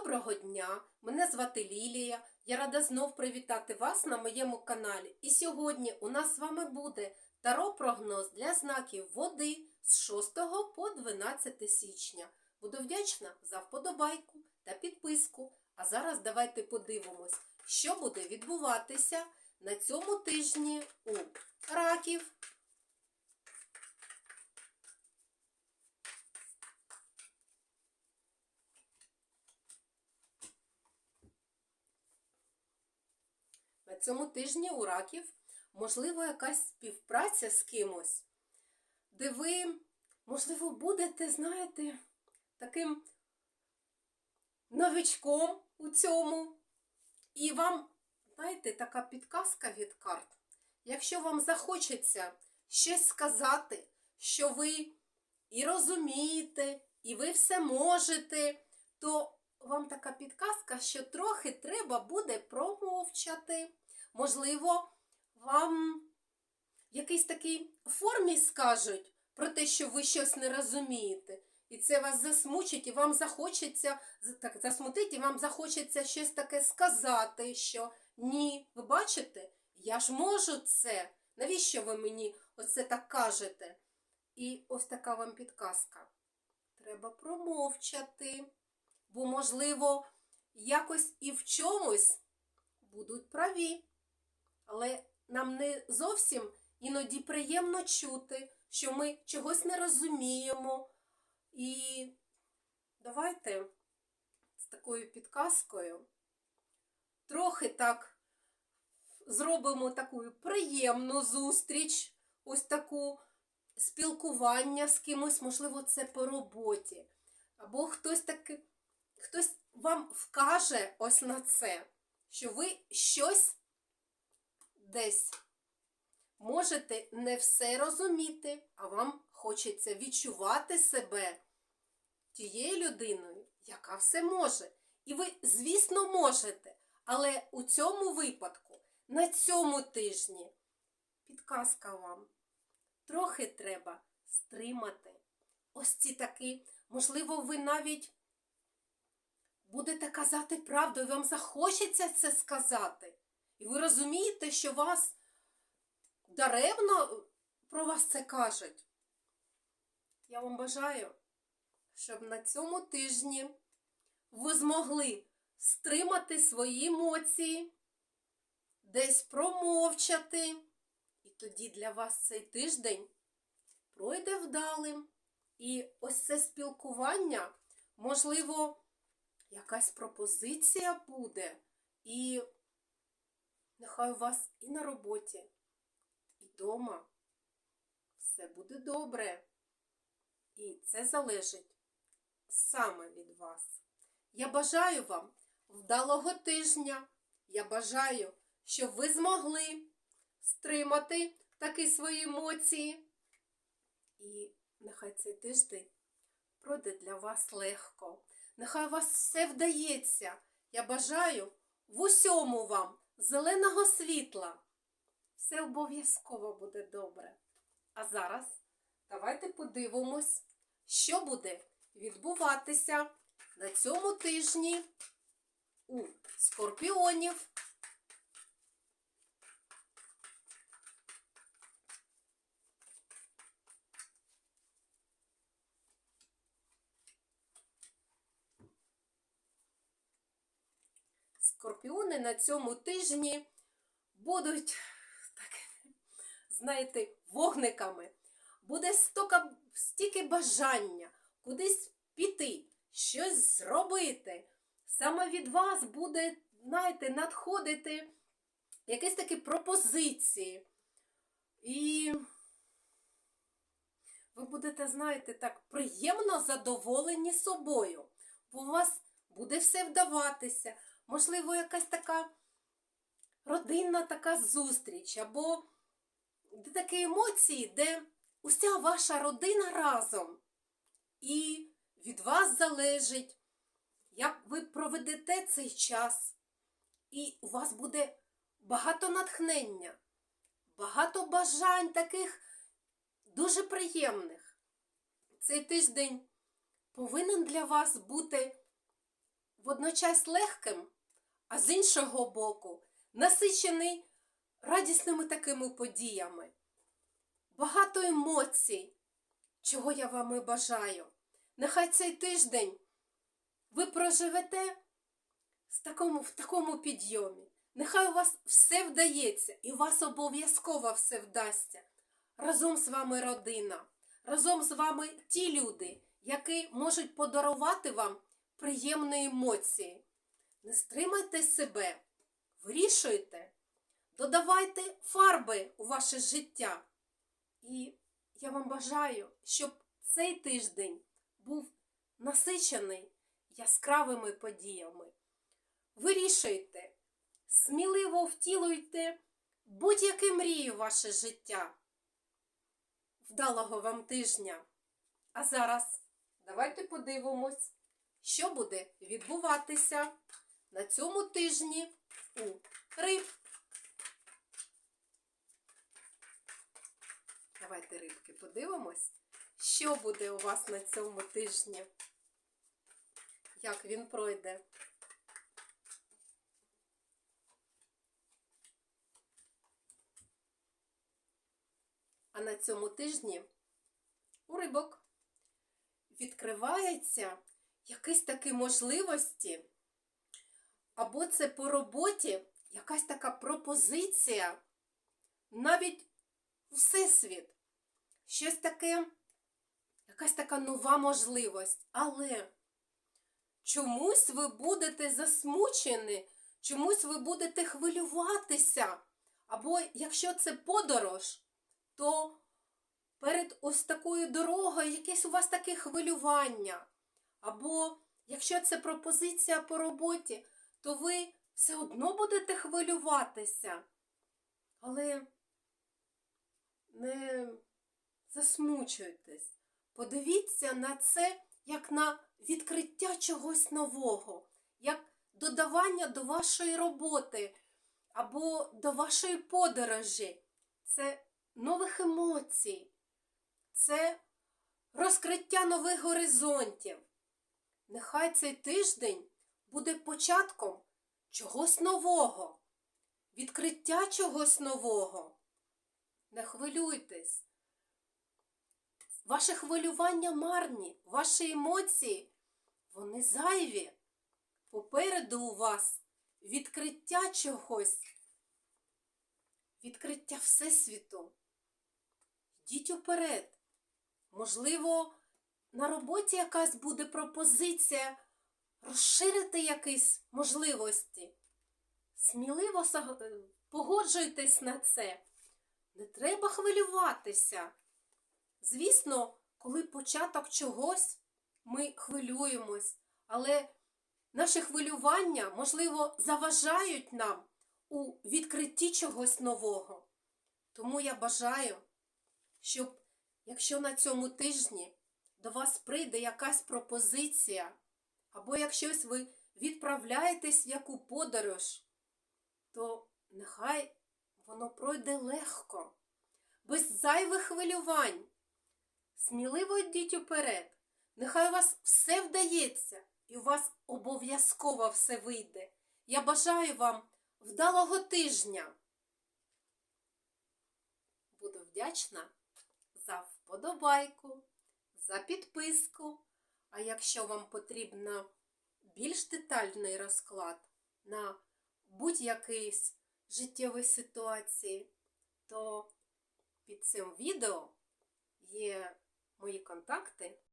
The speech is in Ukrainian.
Доброго дня! Мене звати Лілія. Я рада знов привітати вас на моєму каналі. І сьогодні у нас з вами буде таро-прогноз для знаків води з 6 по 12 січня. Буду вдячна за вподобайку та підписку. А зараз давайте подивимось, що буде відбуватися на цьому тижні у раків. Цьому тижні у раків можливо якась співпраця з кимось, де ви, можливо, будете, знаєте, таким новичком у цьому. І вам, знаєте, така підказка від карт. Якщо вам захочеться щось сказати, що ви і розумієте, і ви все можете, то вам така підказка, що трохи треба буде промовчати. Можливо, вам в якійсь такій формі скажуть про те, що ви щось не розумієте. І це вас засмучить, і вам захочеться так, засмутить, і вам захочеться щось таке сказати, що ні, ви бачите, я ж можу це. Навіщо ви мені оце так кажете? І ось така вам підказка. Треба промовчати, бо, можливо, якось і в чомусь будуть праві. Але нам не зовсім іноді приємно чути, що ми чогось не розуміємо. І давайте з такою підказкою трохи так зробимо таку приємну зустріч, ось таку спілкування з кимось, можливо, це по роботі. Або хтось таки, хтось вам вкаже ось на це, що ви щось десь можете не все розуміти, а вам хочеться відчувати себе тією людиною, яка все може. І ви, звісно, можете. Але у цьому випадку, на цьому тижні, підказка вам, трохи треба стримати. Ось ці такі, можливо, ви навіть будете казати правду, і вам захочеться це сказати. І ви розумієте, що вас даремно про вас це кажуть. Я вам бажаю, щоб на цьому тижні ви змогли стримати свої емоції, десь промовчати. І тоді для вас цей тиждень пройде вдалим. І ось це спілкування, можливо, якась пропозиція буде. І нехай у вас і на роботі, і вдома все буде добре. І це залежить саме від вас. Я бажаю вам вдалого тижня. Я бажаю, щоб ви змогли стримати такі свої емоції. І нехай цей тиждень пройде для вас легко. Нехай у вас все вдається. Я бажаю в усьому вам зеленого світла. Все обов'язково буде добре. А зараз давайте подивимось, що буде відбуватися на цьому тижні у скорпіонів. Скорпіони на цьому тижні будуть, так, знаєте, вогниками. Буде стока, стільки бажання кудись піти, щось зробити. Саме від вас буде, знаєте, надходити якісь такі пропозиції. І ви будете, знаєте, так приємно задоволені собою. Бо у вас буде все вдаватися. Можливо, якась така родинна така зустріч, або де такі емоції, де уся ваша родина разом. І від вас залежить, як ви проведете цей час. І у вас буде багато натхнення, багато бажань таких дуже приємних. Цей тиждень повинен для вас бути водночас легким, а з іншого боку, насичений радісними такими подіями. Багато емоцій, чого я вам і бажаю. Нехай цей тиждень ви проживете в такому, в такому підйомі. Нехай у вас все вдається, і у вас обов'язково все вдасться. Разом з вами родина, разом з вами ті люди, які можуть подарувати вам приємні емоції. Не стримайте себе, вирішуйте, додавайте фарби у ваше життя. І я вам бажаю, щоб цей тиждень був насичений яскравими подіями. Вирішуйте, сміливо втілуйте будь-які мрії ваше життя. Вдалого вам тижня. А зараз давайте подивимось, що буде відбуватися на цьому тижні у риб. Давайте рибки подивимось, що буде у вас на цьому тижні. Як він пройде. А на цьому тижні у рибок відкриваються якісь такі можливості, або це по роботі якась така пропозиція, навіть всесвіт, щось таке, якась така нова можливість. Але чомусь ви будете засмучені, чомусь ви будете хвилюватися. Або якщо це подорож, то перед ось такою дорогою якесь у вас таке хвилювання. Або якщо це пропозиція по роботі, то ви все одно будете хвилюватися. Але не засмучуйтесь. Подивіться на це як на відкриття чогось нового, як додавання до вашої роботи або до вашої подорожі. Це нових емоцій, це розкриття нових горизонтів. Нехай цей тиждень буде початком чогось нового, відкриття чогось нового. Не хвилюйтесь. Ваше хвилювання марні, ваші емоції, вони зайві. Попереду у вас відкриття чогось, відкриття Всесвіту. Йдіть уперед. Можливо, на роботі якась буде пропозиція розширити якісь можливості. Сміливо погоджуйтесь на це. Не треба хвилюватися. Звісно, коли початок чогось, ми хвилюємось, але наші хвилювання, можливо, заважають нам у відкритті чогось нового. Тому я бажаю, щоб якщо на цьому тижні до вас прийде якась пропозиція, або якщось ви відправляєтесь в яку подорож, то нехай воно пройде легко, без зайвих хвилювань. Сміливо йдіть уперед. Нехай у вас все вдається, і у вас обов'язково все вийде. Я бажаю вам вдалого тижня. Буду вдячна за вподобайку, за підписку. А якщо вам потрібно більш детальний розклад на будь-якийсь життєвій ситуації, то під цим відео є мої контакти